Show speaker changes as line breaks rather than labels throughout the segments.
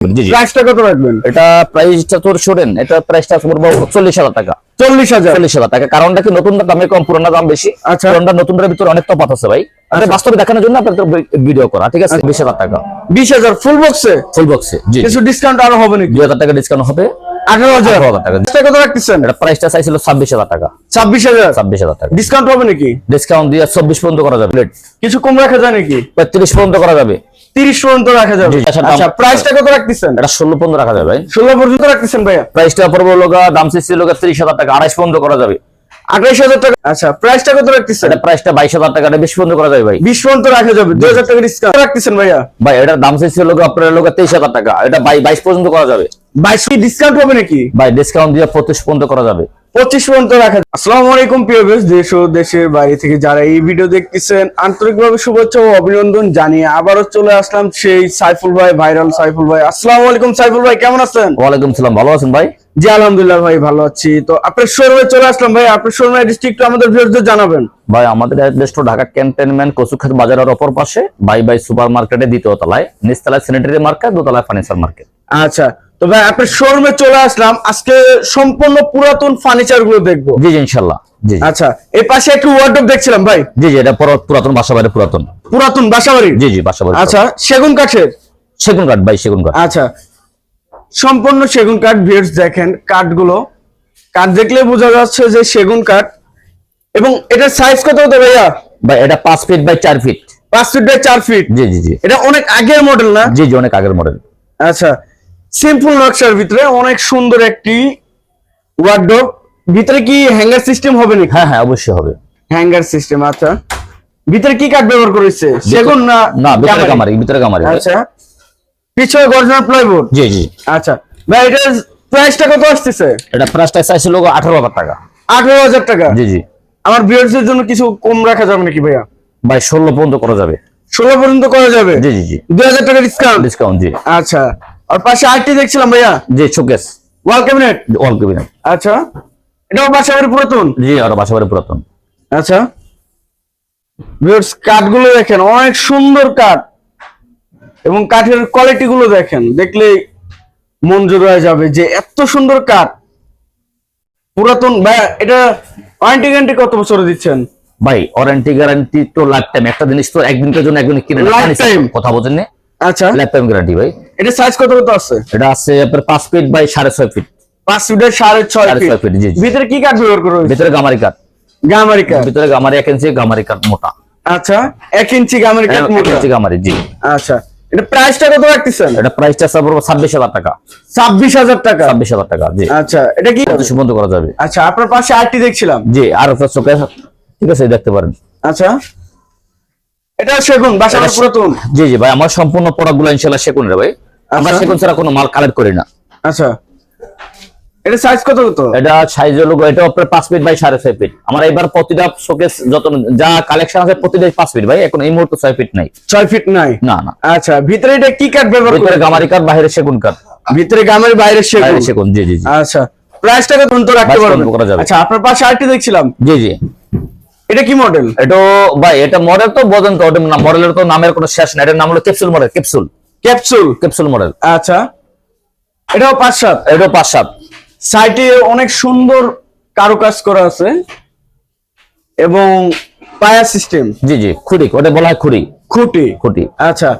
জি জি।
প্রাইসটা কত রাখবেন?
এটা প্রাইসটা তোর শোনেন এটা প্রাইসটা পড়ব চল্লিশ হাজার টাকা।
চল্লিশ হাজার?
চল্লিশ হাজার টাকা। কারণটা কি নতুনটা দামে কম পুরোনো দাম বেশি?
আচ্ছা।
নতুনটার ভিতরে অনেক তফাৎ আছে ভাই। বাস্তবে দেখানোর জন্য আপনাদের ভিডিও করা ঠিক আছে? বিশ হাজার টাকা।
বিশ হাজার ফুল বক্সে
ফুল বক্সে
কিছু ডিসকাউন্ট আরও হবে নাকি?
দুই হাজার টাকা ডিসকাউন্ট হবে।
আঠারো হাজার।
টাকা।
প্রাইসটা কত রাখতেছেন?
এটা প্রাইসটা চাইছিল ছাব্বিশ হাজার টাকা।
ছাব্বিশ হাজার?
ছাব্বিশ হাজার টাকা।
ডিসকাউন্ট হবে নাকি?
ডিসকাউন্ট দিয়ে চব্বিশ পর্যন্ত করা যাবে।
কিছু কম রাখা যায় নাকি?
পঁয়ত্রিশ পর্যন্ত করা যাবে।
তিরিশ পর্যন্ত রাখা যাবে।
আচ্ছা,
আচ্ছা প্রাইসটা কত রাখতেছেন?
এটা ষোলো পর্যন্ত রাখা যাবে ভাই।
ষোলো পর্যন্ত রাখতেছেন ভাইয়া?
প্রাইসটা পড়ব লোকা দাম লোকা ত্রিশ হাজার টাকা আড়াইশ পর্যন্ত করা যাবে।
আঠাইশ হাজার টাকা আচ্ছা প্রাইসটা কত রাখতেছেন?
এটা প্রাইসটা বাইশ হাজার টাকা এটা বেশি পর্যন্ত করা যাবে ভাই।
বিশ পর্যন্ত রাখা যাবে। দুই হাজার টাকা ডিসকাউন্ট রাখতেছেন ভাইয়া?
ভাই এটার দাম চাইছিল লোক আপনার তেইশ হাজার টাকা এটা বাই- বাইশ পর্যন্ত করা যাবে।
বাইশ ডিসকাউন্ট হবে নাকি?
ভাই ডিসকাউন্ট দিয়ে পঁচিশ পর্যন্ত করা যাবে।
পঁচিশ পর্যন্ত রাখা আসসালামু আলাইকুম প্রিয় বেশ দেশ ও দেশের বাইরে থেকে যারা এই ভিডিও দেখতেছেন আন্তরিকভাবে শুভেচ্ছা ও অভিনন্দন জানিয়ে আবারও চলে আসলাম সেই সাইফুল ভাই ভাইরাল সাইফুল ভাই। আসসালামু আলাইকুম সাইফুল ভাই কেমন আছেন?
ওয়ালাইকুম সালাম ভালো আছেন ভাই?
জি আলহামদুলিল্লাহ ভাই ভালো আছি। তো আপনার শোরুমে চলে আসলাম ভাই আপনার শোরুমের ডিস্ট্রিক্ট আমাদের ভিউয়ারদের জানাবেন।
ভাই আমাদের অ্যাড্রেস তো ঢাকা ক্যান্টনমেন্ট কচুখাত বাজারের অপর পাশে বাই বাই সুপার মার্কেটে দ্বিতীয় তলায় নিচতলায় স্যানিটারি মার্কেট দোতলায় ফার্নিচার মার্কেট
আচ্ছা তো ভাই আপনার শোরুমে চলে আসলাম। আজকে সম্পূর্ণ পুরাতন ফার্নিচারগুলো দেখব।
জি ইনশাল্লাহ।
আচ্ছা এই পাশে একটু ওয়ার্ডরোব দেখছিলাম ভাই।
জি জি এটা পুরো- পুরাতন বাসা বাড়ি পুরাতন।
পুরাতন বাসাবাড়ি
জি জি বাসা বাড়ি
আচ্ছা সেগুন কাঠের?
সেগুন কাঠ ভাই সেগুন কাঠ।
আচ্ছা সম্পূর্ণ সেগুন কাঠ ভিউয়ার্স দেখেন কাঠগুলো। কাঠ দেখলে বোঝা যাচ্ছে যে সেগুন কাঠ। এবং এটা সাইজ কত হতো ভাইয়া?
ভাই এটা পাঁচ ফিট বাই চার ফিট
পাঁচ ফিট বাই চার ফিট
জি জি জি।
এটা অনেক আগের মডেল না?
জি জি অনেক আগের মডেল
আচ্ছা সিম্পল নকশার ভিতরে অনেক সুন্দর একটি ওয়ার্ডরোব ভিতরে কি হ্যাঙ্গার সিস্টেম হবে নাকি?
হ্যাঁ হ্যাঁ অবশ্যই হবে।
হ্যাঙ্গার সিস্টেম আচ্ছা। ভিতরে কি কাঠ ব্যবহার করেছে সেগুন না
না ভিতরে কামারি? ভিতরে কামারি
আচ্ছা। পিছনে গর্জনার প্লাইবোর্ড
জি জি।
আচ্ছা। ভাই এটা প্রাইসটা কত আসতেছে?
এটা প্রাইসটা চাইছিল আঠারো হাজার টাকা।
আঠারো হাজার টাকা?
জি জি।
আমার ভিউয়ার্সদের জন্য কিছু কম রাখা যাবে নাকি ভাইয়া?
ভাই ষোলো পর্যন্ত করা যাবে।
ষোলো পর্যন্ত করা যাবে?
জি জি জি।
দুই হাজার টাকা ডিসকাউন্ট
ডিসকাউন্ট জি।
আচ্ছা। আর পাশে আরেকটি দেখছিলাম ভাইয়া।
জি showcase
wall cabinet
wall cabinet
আচ্ছা। এটাও বাসাবাড়ি পুরাতন?
জি আর বাসা বাড়ি পুরাতন।
আচ্ছা। ভিউয়ার্স কাঠগুলো দেখেন অনেক সুন্দর কাঠ। এবং কাঠের কোয়ালিটি গুলো দেখেন দেখলে মন জোড়ায় যাবে যে এত সুন্দর কাঠ। পুরাতন ভাইয়া এটা ওয়ারেন্টি গ্যারান্টি কত বছর দিচ্ছেন?
ভাই ওয়ারেন্টি গ্যারান্টি তো লাইফ টাইম একটা জিনিস তো একদিনের জন্য একদিন কিনে।
Lifetime?
কথা বলছেন না
আচ্ছা।
লাইফ টাইম গ্যারান্টি ভাই।
এটা সাইজ কত কত আছে?
এটা আছে আপনার পাঁচ ফিট বাই সাড়ে ছয় ফিট
পাঁচ ফিটের সাড়ে ছয়
সাড়ে ছয়
ফিট। ভিতরে কি কাঠ ব্যবহার করা হয়েছে?
ভিতরে গামারি কাঠ
গামারি কাঠ
ভিতরে গামারি এক ইঞ্চি গামারি কাঠ মোটা।
আচ্ছা এক ইঞ্চি গামারি কাঠ
এক
মোটা।
ইঞ্চি গামারি জি।
আচ্ছা এটা প্রাইসটা কত রাখতেছেন?
এটা প্রাইসটা আছে ছাব্বিশ হাজার টাকা।
ছাব্বিশ হাজার টাকা?
ছাব্বিশ হাজার টাকা জি।
আচ্ছা এটা কি?
পঁচিশ বন্ধ করা যাবে।
আচ্ছা আপনার পাশে আরটি দেখছিলাম।
জি আর চোখে ঠিক আছে দেখতে পারেন।
আচ্ছা এটা সেগুন বাসা পুরাতন।
জি জি ভাই আমার সম্পূর্ণ প্রোডাক্টগুলো ইনশাল্লাহ সেকুনের ভাই। আমরা
আচ্ছা।
সেকুন ছাড়া কোনো মাল কালেক্ট করি না।
আচ্ছা। এটা সাইজ কত কত?
এটা সাইজ হলো এটা আপনার পাঁচ ফিট বাই সাড়ে ছয় ফিট আমার এবার প্রতিটা শোকেস যত যা কালেকশন আছে প্রতিটা পাঁচ ফিট ভাই এখন এই মুহূর্তে ছয় ফিট নাই।
ছয় ফিট নাই?
না না।
আচ্ছা ভিতরে এটা কি কাঠ ব্যবহার করে
গামারি কাঠ বাইরে সেগুন কাঠ
ভিতরে গামের বাইরে সেগুন?
সেগুন জি জি
আচ্ছা প্রাইসটা কত তো রাখতে পারবেন। আচ্ছা আপনার পাশে আরটি দেখছিলাম।
জি জি।
এটা কি মডেল
এটা ভাই এটা মডেল তো বোঝেন তো মডেলের তো নামের কোনো শেষ নাই এটার নাম হলো capsule model capsule
capsule.
Capsule model.
আচ্ছা এটাও পাঁচ সাত
এটাও পাঁচ সাত
সাইটে অনেক সুন্দর কারুকাজ করা আছে এবং পায়া সিস্টেম।
জি জি খুঁড়ি ওটা বলা হয় খুঁড়ি
খুঁটি।
খুঁটি।
আচ্ছা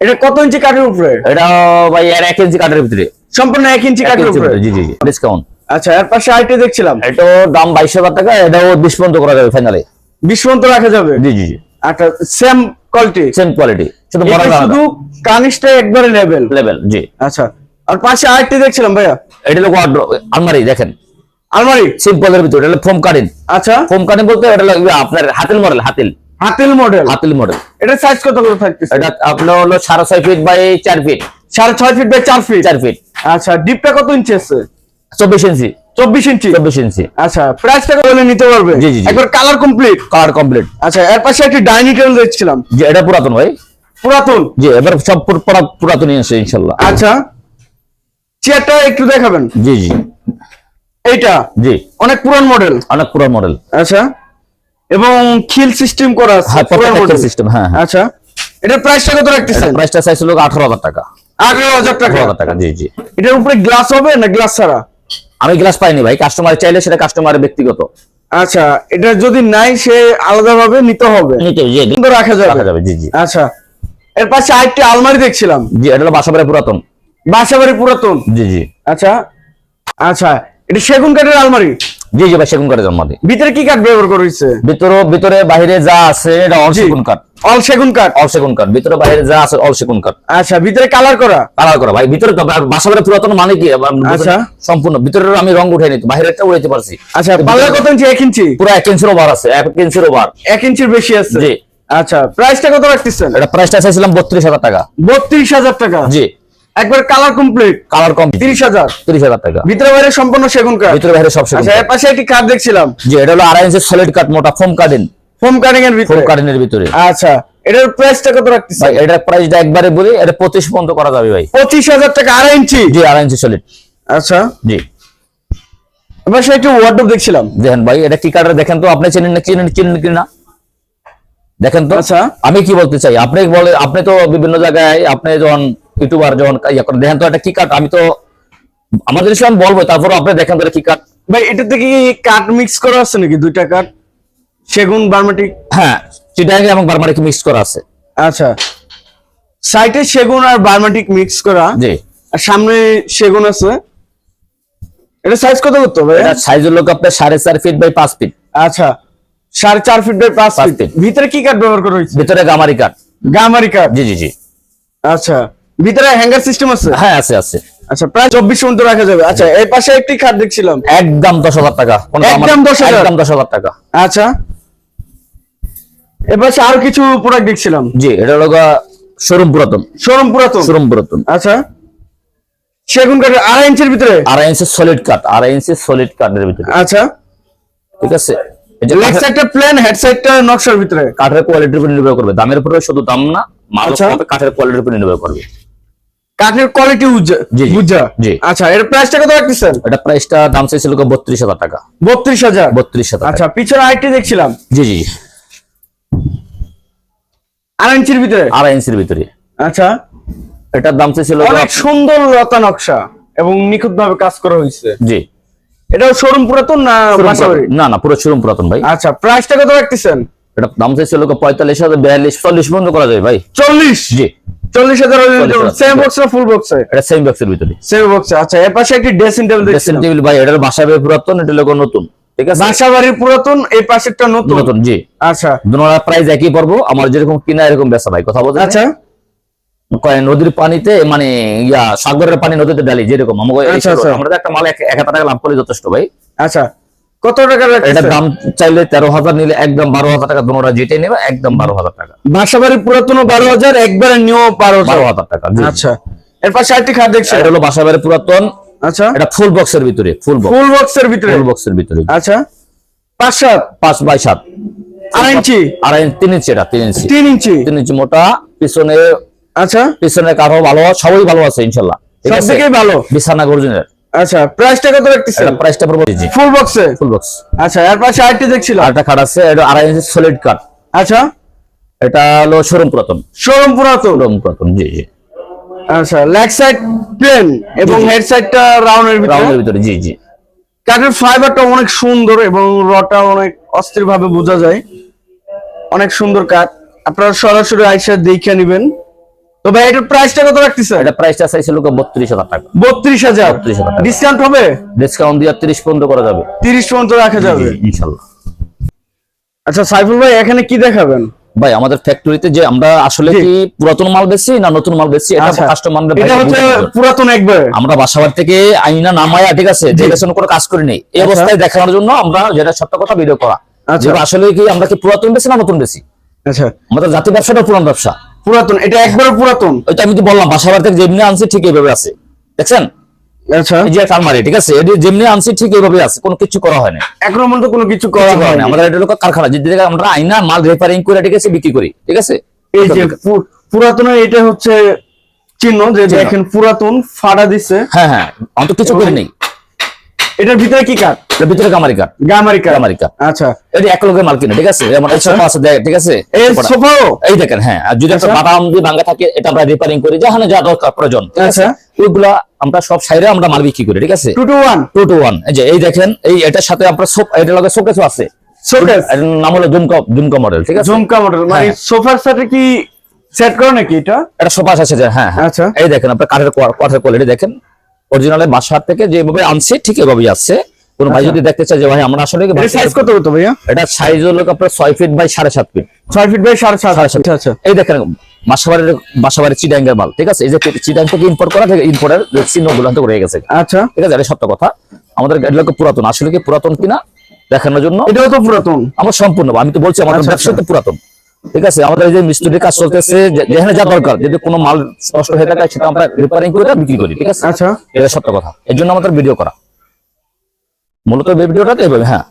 এটা কত ইঞ্চি কাঠের উপরে?
এটা ভাই এর এক ইঞ্চি কাঠের ভিতরে।
সম্পূর্ণ এক ইঞ্চি কাঠের উপরে?
জি জি জি ডিসকাউন্ট
আচ্ছা এর পাশে আইটে দেখছিলাম।
এটাও দাম বাইশ হাজার টাকা এটাও বিশ পর্যন্ত করা যাবে ফাইনালে
বিশ পর্যন্ত রাখা যাবে?
জি জি জি।
আচ্ছা সেম কোয়ালিটি
সেম কোয়ালিটি শুধু
এটা শুধু কানিসটা একবারে লেভেল
লেভেল জি।
আচ্ছা আর পাশে আইটে দেখছিলাম ভাইয়া।
এটা হলো আলমারি দেখেন।
আলমারি?
সিম্পলের ভিতরে এটা ফোম কাটিং
আচ্ছা।
ফোম কাটিং বলতে এটা হলো ইয়ে আপনার Hatil model Hatil.
Hatil model
Hatil model
এটা সাইজ কত করে থাকতেছে?
এটা আপনার হলো সাড়ে ছয় ফিট বাই চার ফিট
সাড়ে ছয় ফিট বাই চার ফিট
চার ফিট
আচ্ছা ডিপটা কত ইঞ্চি আছে?
চব্বিশ ইঞ্চি
চব্বিশ ইঞ্চি।
চব্বিশ ইঞ্চি।
আচ্ছা প্রাইসটা বলে নিতে পারবে?
জি, জি।
একবার কালার কমপ্লিট
কালার কমপ্লিট
আচ্ছা এর পাশে একটি ডাইনিং টেবিল দেখছিলাম।
যে এটা পুরাতন ভাই।
পুরাতন?
জি এবার সব পুরাতনই আছে ইনশাল্লাহ।
আচ্ছা চেয়ারটা একটু দেখাবেন?
জি জি।
এইটা?
জি।
অনেক পুরান মডেল
অনেক পুরান মডেল
আচ্ছা এবং খিল সিস্টেম করা আছে
হ্যাঁ
পুরান model।
সিস্টেম হ্যাঁ হ্যাঁ।
আচ্ছা এটার প্রাইসটা কত রাখতেছেন?
প্রাইসটা চাইছিল আঠারো হাজার টাকা।
আঠারো হাজার টাকা।
আঠারো হাজার টাকা জি জি।
এটার উপরে গ্লাস হবে না গ্লাস ছাড়া?
আমি গ্লাস পাইনি ভাই কাস্টমার চাইলে সেটা কাস্টমারের ব্যক্তিগত।
আচ্ছা এটা যদি নাই সে আলাদাভাবে নিতে হবে।
নিতে জি জি,
কিন্তু রাখা যাবে।
রাখা যাবে জি জি।
আচ্ছা এর পাশে আরেকটি আলমারি দেখছিলাম।
জি এটা হলো বাসাবাড়ি পুরাতন।
বাসাবাড়ি পুরাতন।
জি জি।
আচ্ছা আচ্ছা এটা সেগুন কাঠের আলমারি।
জি জি ভাই সেগুন কাঠের জন্ম
ভিতরে কি কাঠ ব্যবহার করা
ভিতরে ভিতরে বাইরে যা আছে এটা অল সেগুন কাঠ।
অল সেগুন কাঠ?
অল সেগুন কাঠ। ভিতরে বাইরে যা আছে অল সেগুন কাঠ।
আচ্ছা ভিতরে কালার করা?
কালার করা ভাই ভিতরে তো বা- পুরাতন মানে কি?
আচ্ছা।
সম্পূর্ণ ভিতরে আমি রং উঠাই নিতে বাইরেটা উড়াইতে পারছি।
আচ্ছা পাল্লা কত ইঞ্চি? এক ইঞ্চি?
পুরো এক ইঞ্চির ওভার আছে এক ইঞ্চির ওভার।
এক ইঞ্চির বেশি আছে?
জি।
আচ্ছা প্রাইসটা কত রাখতেছেন?
এটা প্রাইসটা চাইছিলাম বত্রিশ হাজার টাকা।
বত্রিশ হাজার টাকা?
জি।
একবার কালার কমপ্লিট
কালার কম
তিরিশ হাজার।
তিরিশ হাজার টাকা।
ভিতরে বাইরে সম্পূর্ণ সেগুন কাঠ
ভিতরে বাইরে সব সেগুন
আচ্ছা এর পাশে একটি কাঠ দেখছিলাম।
জি এটা হলো আড়াই ইঞ্চি সলিড কাঠ মোটা ফোম কাটিন
ফোম কাটিং এর ভিতরে।
ফোম
ভিতরে
কাটিনের ভিতরে।
আচ্ছা এটার প্রাইসটা কত রাখতেছেন?
ভাই এটার প্রাইসটা একবারে বলি এটা পঁচিশ পর্যন্ত করা যাবে ভাই।
পঁচিশ হাজার টাকা আড়াই ইঞ্চি
জি আড়াই ইঞ্চি সলিড
আচ্ছা।
জি।
এবার সে একটু ওয়ার্ডরোব দেখছিলাম।
দেখেন ভাই এটা কি কাঠের দেখেন তো আপনি চেনেন না চিনেন চিনেন কি না? দেখেন তো।
আচ্ছা।
আমি কি বলতে চাই? আপনি বলে আপনি তো বিভিন্ন জায়গায় আপনি যখন ইউটিউবার যখন ইয়া করেন দেখেন তো এটা কি কাঠ? আমি তো আমার জিনিস আমি বলব তারপর আপনি দেখেন তো কি কাঠ?
ভাই এটাতে কি কাঠ মিক্স করা আছে নাকি? দুইটা কাঠ? সেগুন বার্মাটিক?
হ্যাঁ চিটাং এবং বারমারিকে মিক্স করা আছে।
আচ্ছা। সাইটে সেগুন আর বার্মাটিক মিক্স করা।
জি।
আর সামনে সেগুন আছে। এটা সাইজ কত করতে হবে?
এটা সাইজের লোক আপনার সাড়ে চার ফিট বাই পাঁচ ফিট
আচ্ছা। সাড়ে চার ফিট বাই পাঁচ ফিট। ভিতরে কি কাঠ ব্যবহার করা হয়েছে?
ভিতরে গামারি কাঠ।
গামারি কাঠ।
জি জি জি।
আচ্ছা। ভিতরে হ্যাঙ্গার সিস্টেম আছে?
হ্যাঁ আছে আছে।
আচ্ছা প্রায় চব্বিশ পর্যন্ত রাখা যাবে। আচ্ছা এই পাশে একটি খাট দেখছিলাম।
একদম দশ হাজার টাকা।
একদম
আমার-
10,000?
একদম দশ হাজার টাকা।
আচ্ছা। এ পাশে আরও কিছু প্রোডাক্ট দেখছিলাম।
জি এটা হলো শোরুম পুরাতন।
শোরুম পুরাতন?
শোরুম পুরাতন।
আচ্ছা। সেগুন কাঠের আড়াই ইঞ্চের ভিতরে?
আড়াই ইঞ্চি সলিড কাঠ আড়াই ইঞ্চের সলিড কাঠের ভিতরে।
আচ্ছা।
ঠিক আছে?
লেগ
কাঠের-
সাইডটা প্লেন হেড সাইডটা নকশার ভিতরে?
কাঠের কোয়ালিটির উপর নির্ভর করবে। দামের উপরে শুধু দাম না মাল
আচ্ছা।
কাঠের কোয়ালিটির উপর নির্ভর করবে।
কাঠের কোয়ালিটি। বুঝা
জি।
আচ্ছা এর প্রাইসটা কত রাখতেছেন?
এটা প্রাইসটা দাম চাইছিল বত্রিশ হাজার টাকা।
বত্রিশ হাজার?
বত্রিশ হাজার
আচ্ছা পিছনে আরেকটি দেখছিলাম।
জি জি
আড়াই ইঞ্চির ভিতরে?
আড়াই ইঞ্চির ভিতরে।
আচ্ছা।
এটার দাম চাইছিল
অনেক সুন্দর লতা নকশা এবং নিখুঁত ভাবে কাজ করা হয়েছে।
জি।
এটাও শোরুম পুরাতন না
না না পুরো শোরুম পুরাতন ভাই।
আচ্ছা প্রাইসটা কত রাখতেছেন?
এটা দাম চাইছিল পঁয়তাল্লিশ হাজার বিয়াল্লিশ চল্লিশ পর্যন্ত করা যায় ভাই।
চল্লিশ?
জি।
চল্লিশ হাজার
হাজার।
সেম বক্স না ফুল বক্সে
এটা সেম বক্সের ভিতরে।
সেম বক্সে আচ্ছা এর পাশে একটি ড্রেসিং টেবিল
ড্রেসিং টেবিল ভাই এটার বাসা ভাই পুরাতন এটা লোক নতুন। ঠিক আছে?
বাসা বাড়ির পুরাতন এই পাশেরটা নতুন?
নতুন জি।
আচ্ছা।
দুনোরা প্রাইস একই পড়ব আমার যেরকম কিনা এরকম বেচা ভাই। কথা বলতে
আচ্ছা।
নদীর পানিতে মানে ইয়া সাগরের পানি নদীতে ডালি যেরকম।
আচ্ছা। আচ্ছা।
আমরা একটা মাল এক হাজার টাকা লাভ করে যথেষ্ট ভাই।
আচ্ছা। কত টাকা রাখতেছেন
দাম চাইলে তেরো হাজার নিলে একদম বারো হাজার টাকা যেটাই নেবে একদম বারো হাজার টাকা।
বাসাবাড়ির পুরাতন বারো হাজার একবারে নিউ বারো
বারো
হাজার
হাজার টাকা
আচ্ছা। এর পাশে আরেকটি খাট দেখছি।
এটা হলো পুরাতন।
আচ্ছা।
এটা ফুল বক্সের ভিতরে ফুল বক্স
ফুল বক্সের ভিতরে?
ফুল বক্সের ভিতরে।
আচ্ছা। পাঁচ সাত?
পাঁচ বাই সাত।
আড়াই ইঞ্চি?
আড়াই তিন ইঞ্চি এটা তিন ইঞ্চি।
তিন ইঞ্চি?
তিন ইঞ্চি মোটা পিছনে
আচ্ছা।
পিছনে কারও ভালো সবই ভালো আছে ইনশাল্লাহ।
সব থেকেই ভালো।
বিছানা গর্জনের।
আচ্ছা প্রাইসটা কত রাখতেছেন?
প্রাইসটা পড়ব জি
ফুল বক্সে
ফুল বক্স
আচ্ছা এর পাশে আরেকটি দেখছিলাম।
আরেকটা কাঠ আছে এটা আড়াই ইঞ্চি সলিড কাঠ
আচ্ছা।
এটা হলো শোরুম পুরাতন।
শোরুম পুরাতন?
শোরুম পুরাতন জি জি।
আচ্ছা লেগ সাইড প্লেন এবং হেড সাইডটা রাউন্ডের ভিতরে?
রাউন্ডের ভিতরে জি জি।
কাঠের ফাইবারটা অনেক সুন্দর এবং রটা অনেক অস্থির ভাবে বোঝা যায়। অনেক সুন্দর কাঠ। আপনারা সরাসরি আইসা দেখে নেবেন। তো ভাই এটার প্রাইসটা কত রাখতেছে?
এটা প্রাইসটা হাজার টাকা।
বত্রিশ হাজার?
32,000 টাকা।
ডিসকাউন্ট হবে?
ডিসকাউন্ট দিয়ে তিরিশ পর্যন্ত করা যাবে।
তিরিশ পর্যন্ত রাখা যাবে? আচ্ছা সাইফুল ভাই এখানে কি দেখাবেন?
ভাই আমাদের ফ্যাক্টরিতে যে আমরা আসলে কি পুরাতন মাল বেচছি না নতুন মাল বেচছি এটা
আচ্ছা। এটা হচ্ছে পুরাতন একবার।
আমরা বাসাবার থেকে আইনা নামায়া ঠিক আছে যে কোনো কাজ করি নেই এই
আচ্ছা।
অবস্থায় দেখানোর জন্য আমরা যেটা সত্য কথা ভিডিও করা।
আচ্ছা।
আসলে কি আমরা কি পুরাতন বেশি না নতুন বেশি
আচ্ছা।
আমাদের জাতি ব্যবসাটা পুরান ব্যবসা।
পুরাতন এটা একবার পুরাতন।
ওইটা আমি তো বললাম বাসাবার থেকে যেমনি আনছি ঠিক এইভাবে আছে। দেখছেন?
আচ্ছা।
এই যে আলমারি ঠিক আছে? এটি যেমনি আনছি ঠিক এইভাবে আছে কোনো কিছু করা হয় না
এখনও পর্যন্ত কোনো কিছু করা হয়নি।
হয়নি। আমাদের এটা হলো কারখানা যে জায়গায় আমরা আইনা মাল রিপেয়ারিং করে ঠিক আছে বিক্রি করি ঠিক আছে?
এই যে পু- পুরাতনের এটা হচ্ছে চিহ্ন যে। দেখেন পুরাতন ফাড়া দিছে।
হ্যাঁ হ্যাঁ আমি তো কিছু করে নেই।
এটার ভিতরে কি কাঠ?
এর ভিতরে কামারি কাঠ।
গামারি কাঠ।
কামারি কাঠ।
আচ্ছা।
এটি এক লোকের মাল কিনে ঠিক আছে? যেমন এই সোফা আছে ঠিক আছে?
এই। সোফাও?
এই দেখেন হ্যাঁ আর যদি একটা
আচ্ছা।
বাদাম দিয়ে ভাঙ্গা থাকে এটা আমরা রিপেয়ারিং করি যেখানে যা দরকার প্রয়োজন?
আচ্ছা।
ওইগুলা আমরা সব সাইডে আমরা মাল বিক্রি করি ঠিক আছে?
Two two one
two two one এই যে এই দেখেন এই এটার সাথে আমরা সোপ এটার লগে শোকেসও আছে।
শোকেস?
এটার নাম হলো দুমকা দুমকা মডেল ঠিক আছে?
ঝুমকা মডেল মানে
হ্যাঁ।
সোফার সাথে কি সেট করো নাকি এটা?
এটা সোফা আছে যে হ্যাঁ হ্যাঁ।
আচ্ছা।
এই দেখেন আপনার কাঠের কোয়ালিটি দেখেন। অরিজিনালে বাসার থেকে যেভাবে আনছে ঠিক এভাবেই আসছে। কোন ভাই
আচ্ছা।
যদি দেখতে চায় যে ভাই আমরা আসলে
এটা সাইজ কত হতো ভাইয়া?
এটা সাইজ হলো আপনার ছয় ফিট বাই সাড়ে সাত ফিট
ছয় ফিট বাই সাড়ে সাত
সাড়ে।
আচ্ছা আচ্ছা।
এই দেখেন বাসাবাড়ির বাসাবাড়ির চিডাঙ্গের মাল ঠিক আছে? এই যে চিডাং থেকে ইম্পোর্ট করা থেকে ইম্পোর্টের চিহ্নগুলো রয়ে গেছে।
আচ্ছা।
ঠিক আছে? এটা সত্য কথা। আমাদের এগুলো পুরাতন। আসলে কি পুরাতন কিনা দেখানোর জন্য?
এটাও তো পুরাতন।
আমার সম্পূর্ণ আমি তো বলছি আমাদের
আচ্ছা,
ব্যবসা তো পুরাতন। ঠিক আছে আমাদের এই যে মিস্ত্রির কাজ চলতেছে যেখানে যা দরকার যদি কোনো মাল নষ্ট হয়ে থাকে সেটা আমরা রিপেয়ারিং করে বিক্রি করি ঠিক আছে?
আচ্ছা।
এটা সত্য কথা। এর জন্য আমাদের ভিডিও করা। মূলত এই ভিডিওটা তো হ্যাঁ।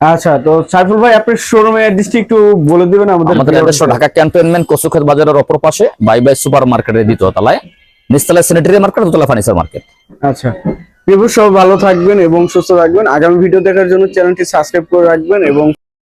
আচ্ছা তো সাইফুল ভাই আপনার শোরুমের অ্যাড্রেসটি একটু বলে দিবেন আমাদের
আমাদের অ্যাড্রেস ঢাকা ক্যান্টনমেন্ট বাজারের অপর পাশে বাই বাই সুপার মার্কেটের দ্বিতীয় তলায়। নিচতলায় স্যানিটারি মার্কেট দোতলা ফার্নিচার মার্কেট
আচ্ছা। সব ভালো থাকবেন এবং সুস্থ থাকবেন। আগামী ভিডিও দেখার জন্য চ্যানেলটি সাবস্ক্রাইব করে রাখবেন এবং